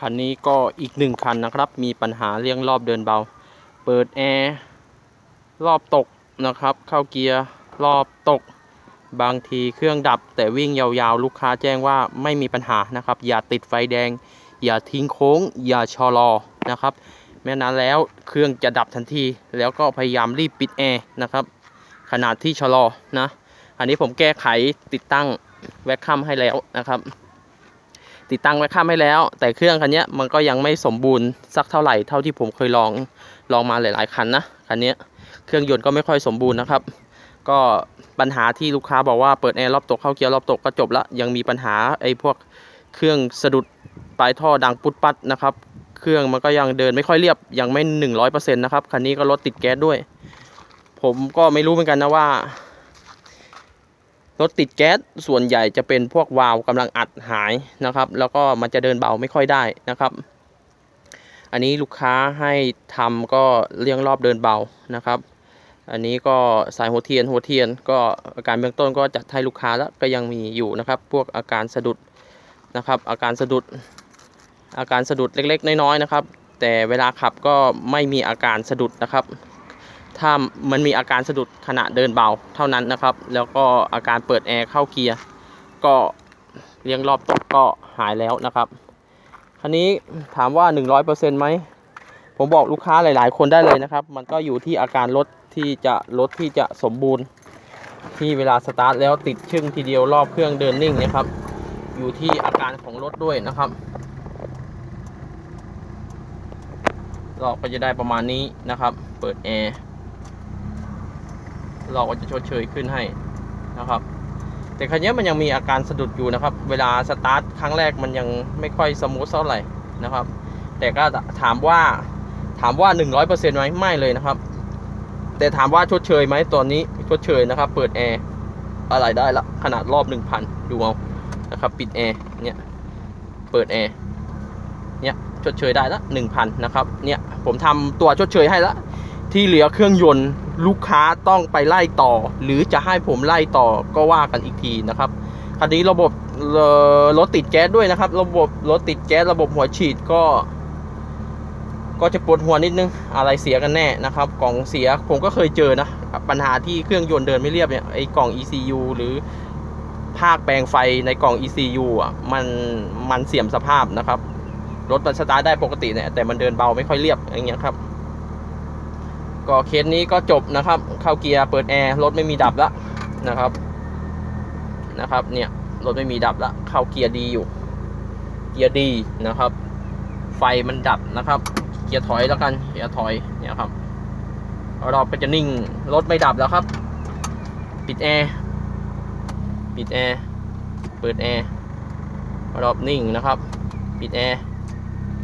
คันนี้ก็อีกหนึ่งคันนะครับ มีปัญหาเรื่องรอบเดินเบา เปิดแอร์รอบตกนะครับ เข้าเกียร์รอบตก บางทีเครื่องดับ แต่วิ่งยาวๆ ลูกค้าแจ้งว่าไม่มีปัญหานะครับ อย่าติดไฟแดง อย่าทิ้งโค้ง อย่าชะลอนะครับแม้นั้นแล้วเครื่องจะดับทันที แล้วก็พยายามรีบปิดแอร์นะครับ ขนาดที่ชะลอนะ อันนี้ผมแก้ไขติดตั้งแวคคัมให้แล้วนะครับ ติดตั้งแวคคัมให้แล้ว แต่เครื่องคันนี้มันก็ยังไม่สมบูรณ์สักเท่าไหร่เท่าที่ผมเคยลองลองมาหลาย ๆ คันนะคันนี้เครื่องยนต์ก็ไม่ค่อยสมบูรณ์นะครับ ก็ปัญหาที่ลูกค้าบอกว่าเปิดแอร์รอบตกเข้าเกียร์รอบตกก็จบละยังมีปัญหาไอ้พวกเครื่องสะดุดปลายท่อดังปุดปัดนะครับ เครื่องมันก็ยังเดินไม่ค่อยเรียบยังไม่หนึ่งร้อยเปอร์เซ็นต์นะครับคันนี้ก็รถติดแก๊สด้วย ผมก็ไม่รู้เหมือนกันนะว่า รถติดแก๊สส่วนใหญ่จะเป็นพวกวาล์วกำลังอัดหายนะครับ แล้วก็มันจะเดินเบาไม่ค่อยได้นะครับ อันนี้ลูกค้าให้ทำก็เลี่ยงรอบเดินเบานะครับ อันนี้ก็สายหัวเทียนหัวเทียน ก็อาการเบื้องต้นก็จัดให้ลูกค้าแล้วก็ยังมีอยู่นะครับ พวกอาการสะดุดนะครับ อาการสะดุดอาการสะดุดเล็กๆ น้อยๆนะครับ แต่เวลาขับก็ไม่มีอาการสะดุดนะครับ ถ้ามันมีอาการสะดุดขณะเดินเบาเท่านั้นนะครับ แล้วก็อาการเปิดแอร์เข้าเกียร์ก็เลี้ยงรอบตกก็หายแล้วนะครับคันนี้ถามว่า 100%ไหมผมบอกลูกค้าหลาย ๆ คนได้เลยนะครับ มันก็อยู่ที่อาการรถที่จะรถที่จะสมบูรณ์ ที่เวลาสตาร์ทแล้วติดชึ่งทีเดียวรอบเครื่องเดินนิ่งนะครับ อยู่ที่อาการของรถด้วยนะครับเราก็จะได้ประมาณนี้นะครับ เปิดแอร์ เราก็จะชดเชยขึ้นให้นะครับ แต่คันนี้มันยังมีอาการสะดุดอยู่นะครับ เวลาสตาร์ทครั้งแรกมันยังไม่ค่อยสมูทเท่าไหร่นะครับ แต่ก็ถามว่าถามว่า 100%ไหมไม่เลยนะครับ แต่ถามว่าชดเชยไหมตอนนี้ชดเชยนะครับ เปิดแอร์อะไรได้ละขนาดรอบ 1,000 ดูเอานะครับ ปิดแอร์เนี่ยเปิดแอร์เนี่ยชดเชยได้ละ1,000นะครับเนี่ยผมทำตัวชดเชยให้ละที่เหลือเครื่องยนต์ ลูกค้าต้องไปไล่ต่อ หรือจะให้ผมไล่ต่อก็ว่ากันอีกทีนะครับคันนี้ระบบรถติดแก๊สด้วยนะครับ ระบบรถติดแก๊สระบบหัวฉีดก็ ก็จะปวดหัวนิดนึงอะไรเสียกันแน่นะครับกล่องเสียผมก็เคยเจอนะปัญหาที่เครื่องยนต์เดินไม่เรียบเนี่ยไอ้กล่อง ECU หรือภาคแปลงไฟในกล่อง ECU อะมันมันเสื่อมสภาพนะครับรถมันสตาร์ทได้ปกติเนี่ยแต่มันเดินเบาไม่ค่อยเรียบอย่างเงี้ยครับ ก็เคสนี้ก็จบนะครับ เข้าเกียร์เปิดแอร์รถไม่มีดับแล้วนะครับนะครับ เนี่ยรถไม่มีดับแล้วเข้าเกียร์ดีอยู่ เกียร์ดีนะครับ ไฟมันดับนะครับ เกียร์ถอยแล้วกันเกียร์ถอยเนี่ยครับเราก็จะนิ่งรถไม่ดับแล้วครับ ปิดแอร์ปิดแอร์เปิดแอร์รอบนิ่งนะครับ ปิดแอร์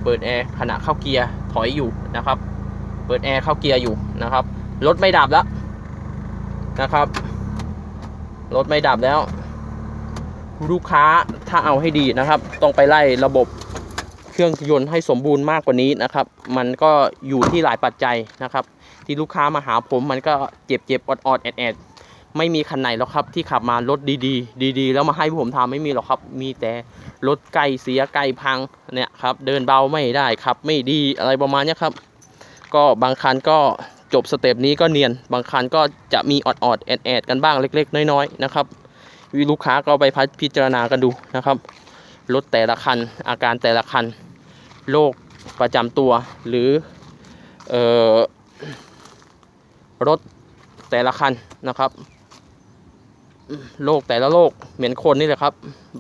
เปิดแอร์ขณะเข้าเกียร์ถอยอยู่นะครับ เปิดแอร์เข้าเกียร์อยู่นะครับรถไม่ดับแล้วนะครับรถไม่ดับแล้ว ลูกค้าถ้าเอาให้ดีนะครับ ต้องไปไล่ระบบเครื่องยนต์ให้สมบูรณ์มากกว่านี้นะครับ มันก็อยู่ที่หลายปัจจัยนะครับ ที่ลูกค้ามาหาผมมันก็เจ็บเจ็บอดอดแอดแอดไม่มีคันไหนหรอกครับ ที่ขับมารถดีๆ ดีๆ แล้วมาให้ผมทำไม่มีหรอกครับ มีแต่รถไกลเสียไกลพังเนี่ยครับ เดินเบาไม่ได้ครับ ไม่ดีอะไรประมาณนี้ครับ ก็บางคันก็จบสเต็ปนี้ก็เนียน บางคันก็จะมีออดออดๆแอดแอดกันบ้างเล็ก ๆ น้อยๆนะครับวิลูกค้าก็ไปพัฒพิจารณากันดูนะครับรถแต่ละคันอาการแต่ละคันโรคประจำตัวหรือเอ่อรถแต่ละคันนะครับโรคแต่ละโรคเหมือนคนนี่แหละครับ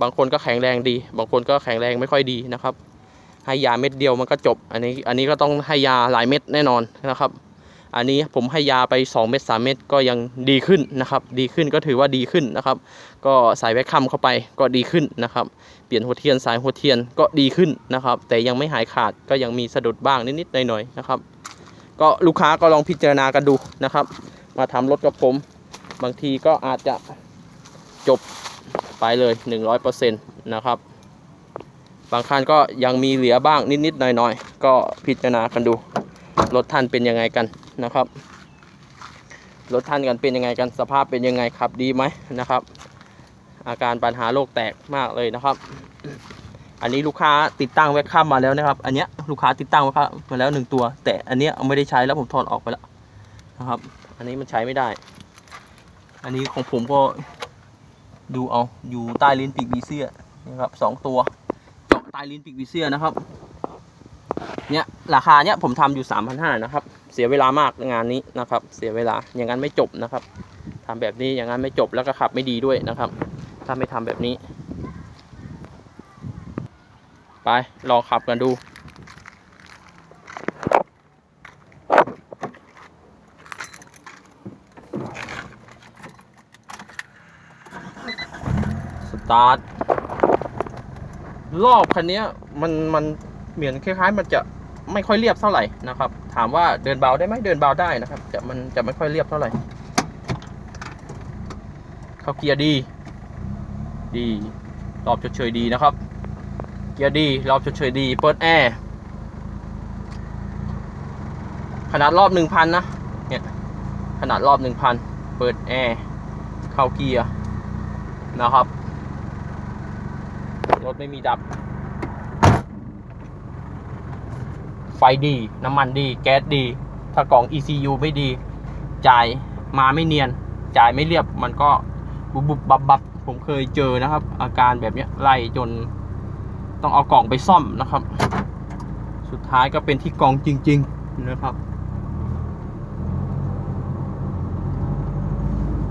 บางคนก็แข็งแรงดี บางคนก็แข็งแรงไม่ค่อยดีนะครับ ให้ยาเม็ดเดียวมันก็จบ อันนี้อันนี้ก็ต้องให้ยาหลายเม็ดแน่นอนนะครับ อันนี้ผมให้ยาไป 2 เม็ด3เม็ดก็ยังดีขึ้นนะครับ ดีขึ้นก็ถือว่าดีขึ้นนะครับ ก็ใส่แวคคัมเข้าไปก็ดีขึ้นนะครับ เปลี่ยนหัวเทียนสายหัวเทียนก็ดีขึ้นนะครับ แต่ยังไม่หายขาดก็ยังมีสะดุดบ้างนิดๆหน่อยๆนะครับ ก็ลูกค้าก็ลองพิจารณากันดูนะครับ มาทำรถกับผม บางทีก็อาจจะจบไปเลย 100%นะครับ บางคันก็ยังมีเหลือบ้างนิดๆหน่อยๆ ก็พิจารณากันดู รถท่านเป็นยังไงกันนะครับ รถท่านกันเป็นยังไงกันสภาพเป็นยังไงขับดีไหมนะครับ อาการปัญหาโรคแตกมากเลยนะครับ อันนี้ลูกค้าติดตั้งแว็กข้ามมาแล้วนะครับ อันเนี้ยลูกค้าติดตั้งแว็กข้ามมาแล้วหนึ่งตัว แต่อันเนี้ยไม่ได้ใช้แล้วผมถอดออกไปแล้วนะครับ อันนี้มันใช้ไม่ได้ อันนี้ของผมก็ดูเอาอยู่ใต้ลิ้นปีกวีเซียนะครับสองตัว เจาะใต้ลิ้นปีกวีเซียนะครับ เนี่ยราคาเนี้ยผมทำอยู่ 3,500นะครับ เสียเวลามากงานนี้นะครับ เสียเวลาอย่างนั้นไม่จบนะครับทำแบบนี้อย่างนั้นไม่จบแล้วก็ขับไม่ดีด้วยนะครับ ถ้าไม่ทำแบบนี้ ไปลองขับกันดูสตาร์ท รอบคันนี้มันมันเหมือนคล้ายๆ มันจะไม่ค่อยเรียบเท่าไหร่นะครับ ถามว่าเดินเบาได้ไหมเดินเบาได้นะครับ จะมันจะไม่ค่อยเรียบเท่าไหร่เข้าเกียร์ดี ดีรอบเฉยๆดีนะครับ เกียร์ดีรอบเฉยๆดี เปิดแอร์ขนาดรอบหนึ่งพันนะเนี่ยขนาดรอบหนึ่งพันเปิดแอร์เข้าเกียร์นะครับ ถไม่มีดับ ไฟดี น้ำมันดี แก๊สดี ถ้ากล่อง ECU ไม่ดี จ่ายมาไม่เนียน จ่ายไม่เรียบ มันก็บุบบุบบับบับผมเคยเจอนะครับ อาการแบบนี้ไล่จนต้องเอากล่องไปซ่อมนะครับ สุดท้ายก็เป็นที่กล่องจริง ๆ นะครับ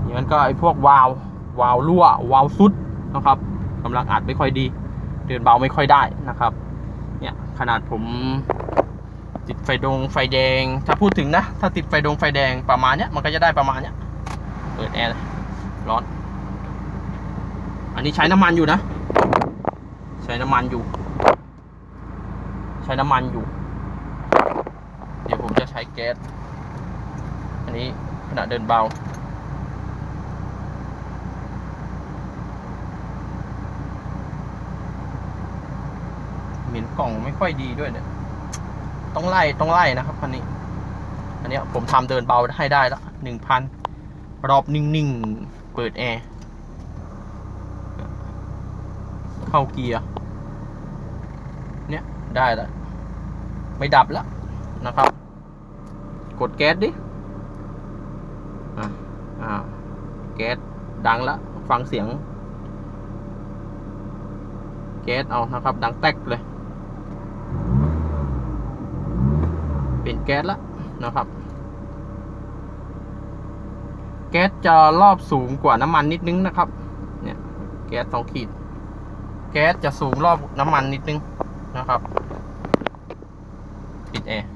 อย่างนั้นก็ไอ้พวกวาล์ววาล์วรั่ววาล์วซุดนะครับกำลังอัดไม่ค่อยดี ดินเบาไม่ค่อยได้นะครับ เนี่ยขนาดผมติดไฟดงไฟแดง ถ้าพูดถึงนะ ถ้าติดไฟดงไฟแดงประมาณเนี้ยมันก็จะได้ประมาณเนี้ยเปิดแอร์ร้อน อันนี้ใช้น้ำมันอยู่นะ ใช้น้ำมันอยู่ ใช้น้ำมันอยู่ เดี๋ยวผมจะใช้แก๊ส อันนี้ขณะเดินเบา เหม็นกล่องไม่ค่อยดีด้วยเนี่ย ต้องไล่ต้องไล่นะครับคันนี้ อันนี้ผมทำเดินเบาให้ได้ละหนึ่งพันรอบนิ่งๆ เปิดแอร์ เข้าเกียร์ เนี่ยได้แล้วไม่ดับแล้วนะครับ กดแก๊สดิ อ่าอ่าแก๊สดังแล้วฟังเสียงแก๊สเอานะครับ ดังแตกเลย เป็น แก๊สล้วนะครับ แก๊สจะรอบสูงกว่าน้ำมันนิดนึงนะครับ เนี่ย แก๊สสองขีด แก๊สจะสูงรอบน้ำมันนิดนึงนะครับปิดแอร์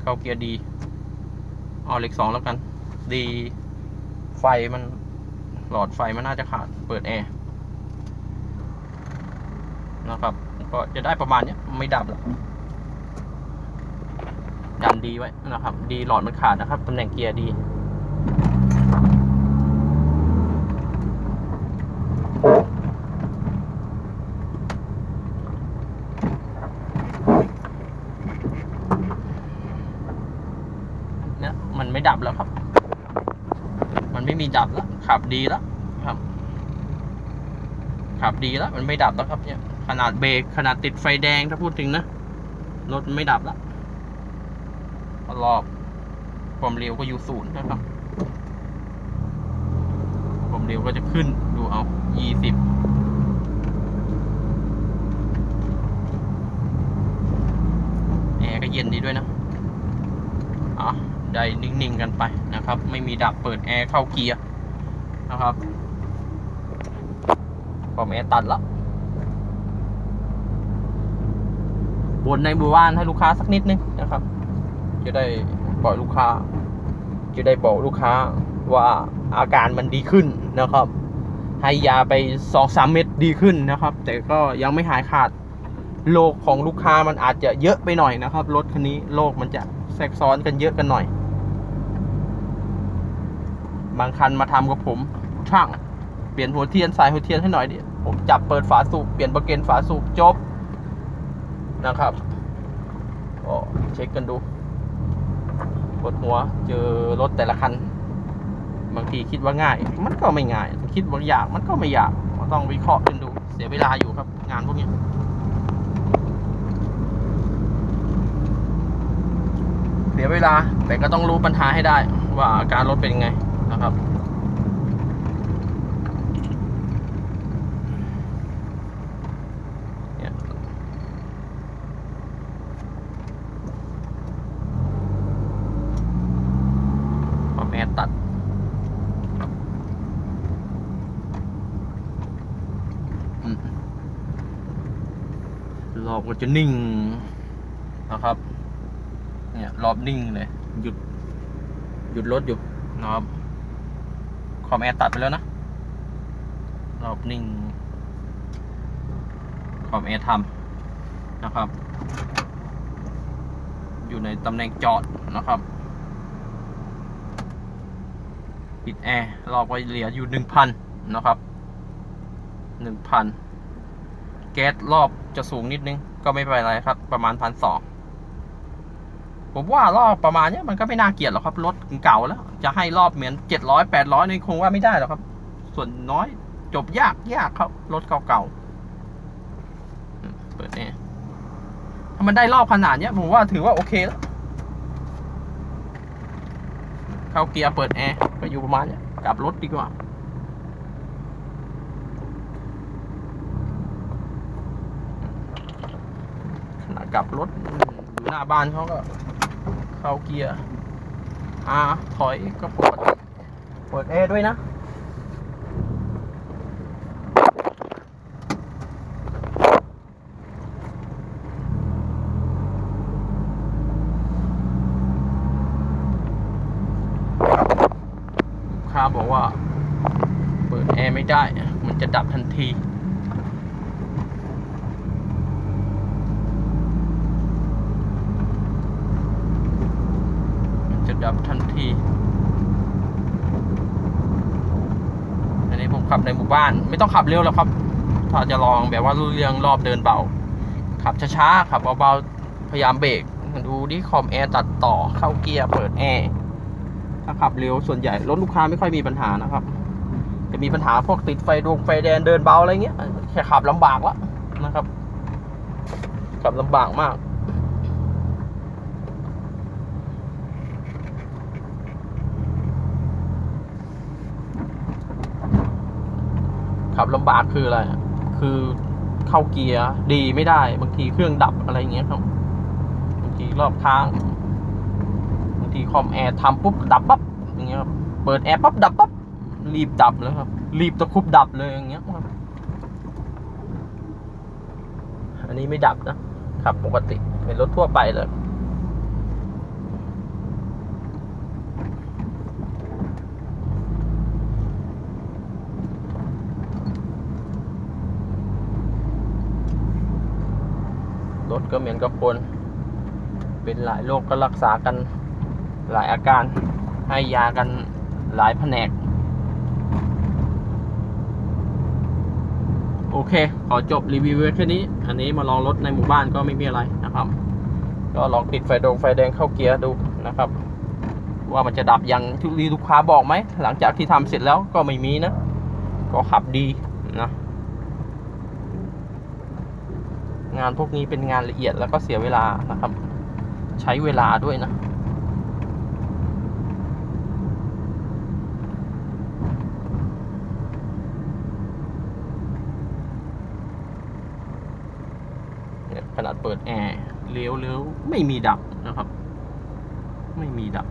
เข้าเกียร์ดีเอาเหล็กสองแล้วกัน ดี ไฟมันหลอดไฟมันน่าจะขาด เปิดแอร์ นะครับก็จะได้ประมาณเนี้ยไม่ดับหรอกดันดีไว้นะครับ ดีหลอดมันขาดนะครับตำแหน่งเกียร์ดีเนี่ยมันไม่ดับแล้วครับ มันไม่มีดับแล้วขับดีแล้วครับ ขับดีแล้วมันไม่ดับแล้วครับเนี่ย ขนาดเบรกขนาดติดไฟแดงถ้าพูดถึงนะ รถมันไม่ดับแล้วรอบความเร็วก็อยู่ศูนย์นะครับ ความเร็วก็จะขึ้นดูเอายี่สิบแอร์ก็เย็นดีด้วยนะอะได้นิ่งๆกันไปนะครับ ไม่มีดับเปิดแอร์เข้าเกียร์นะครับพอมแอร์ตัดแล้ว บนในหมู่บ้านให้ลูกค้าสักนิดนึงนะครับ จะได้บอกลูกค้า จะได้บอกลูกค้าว่าอาการมันดีขึ้นนะครับ ให้ยาไปสองสามเม็ดดีขึ้นนะครับ แต่ก็ยังไม่หายขาดโรคของลูกค้ามันอาจจะเยอะไปหน่อยนะครับรถคันนี้โรคมันจะแทรกซ้อนกันเยอะกันหน่อย บางคันมาทำกับผม ช่าง เปลี่ยนหัวเทียนสายหัวเทียนให้หน่อยดิผมจับเปิดฝาสูบเปลี่ยนประเกนฝาสูบจบ นะครับก็เช็คกันดูปวดหัวเจอรถแต่ละคัน บางทีคิดว่าง่าย มันก็ไม่ง่าย คิดว่ายากมันก็ไม่ยากก็ต้องวิเคราะห์กันดู เสียเวลาอยู่ครับ งานพวกนี้เสียเวลาแต่ก็ต้องรู้ปัญหาให้ได้ว่าอาการรถเป็นยังไงนะครับ เนี่ยพอแม่ตัด อืม รอบก็จะนิ่งนะครับ เนี่ยรอบนิ่งเลย หยุด หยุดรถอยู่นะครับคอมแอร์ตัดไปแล้วนะ รอบนิ่งคอมแอร์ทำนะครับ อยู่ในตำแหน่งจอดนะครับ ปิดแอร์รอบก็เหลืออยู่หนึ่งพันนะครับหนึ่งพัน แก๊สรอบจะสูงนิดนึง ก็ไม่เป็นไรครับ ประมาณพันสองผมว่ารอบประมาณเนี้ยมันก็ไม่น่าเกลียดหรอกครับรถเก่าแล้ว จะให้รอบเหมือนเจ็ดร้อยแปดร้อยนี่คงว่าไม่ได้หรอกครับ ส่วนน้อยจบยากยากครับ รถเก่าๆเปิดนี่ถ้ามันได้รอบขนาดเนี้ยผมว่าถือว่าโอเคแล้วเข้าเกียร์เปิดแอร์ก็อยู่ประมาณเนี้ยกลับรถดีกว่า ขณะ กลับรถอยู่หน้าบ้านเขาก็ เข้าเกียร์อาถอยก็เปิดเปิดแอร์ด้วยนะค้าบอกว่า เปิดแอร์ไม่ได้ มันจะดับทันที มันจะดับทันที อันนี้ผม ขับในหมู่บ้าน ไม่ต้องขับเร็วแล้วครับ ถ้าจะลองแบบว่าเรื่องรอบเดินเบา ขับช้าๆ ขับเบาๆ พยายามเบรก ดูดิคอมแอร์ตัดต่อ เข้าเกียร์ เปิดแอร์ ถ้าขับเร็วส่วนใหญ่รถลูกค้าไม่ค่อยมีปัญหานะครับ จะมีปัญหาพวกติดไฟดวงไฟแดงเดินเบาอะไรเงี้ย แค่ขับลำบากแล้วนะครับ ขับลำบากมาก ขับลำบากคืออะไรคือเข้าเกียร์ดีไม่ได้ บางทีเครื่องดับอะไรเงี้ยครับ บางทีรอบค้าง บางทีคอมแอร์ทำปุ๊บดับปั๊บอย่างเงี้ยครับเปิดแอร์ปั๊บดับปั๊บรีบดับเลยครับ รีบตะคุบดับเลยอย่างเงี้ยครับอันนี้ไม่ดับนะขับ ปกติเป็นรถทั่วไปเลย ถก็เหมือนกับคน เป็นหลายโรคก็รักษากันหลายอาการให้ยากันหลายแผนก โอเค ขอจบรีวิวไว้แค่นี้ อันนี้มาลองรถในหมู่บ้านก็ไม่มีอะไรนะครับ ก็ลองติดไฟดงไฟแดงเข้าเกียร์ดูนะครับ ว่ามันจะดับอย่างที่ลูกค้าบอกไหม หลังจากที่ทำเสร็จแล้วก็ไม่มีนะ ก็ขับดีนะ งานพวกนี้เป็นงานละเอียดแล้วก็เสียเวลานะครับ ใช้เวลาด้วยนะขนาดเปิดแอร์เลี้ยวเลี้ยวไม่มีดับนะครับ ไม่มีดับ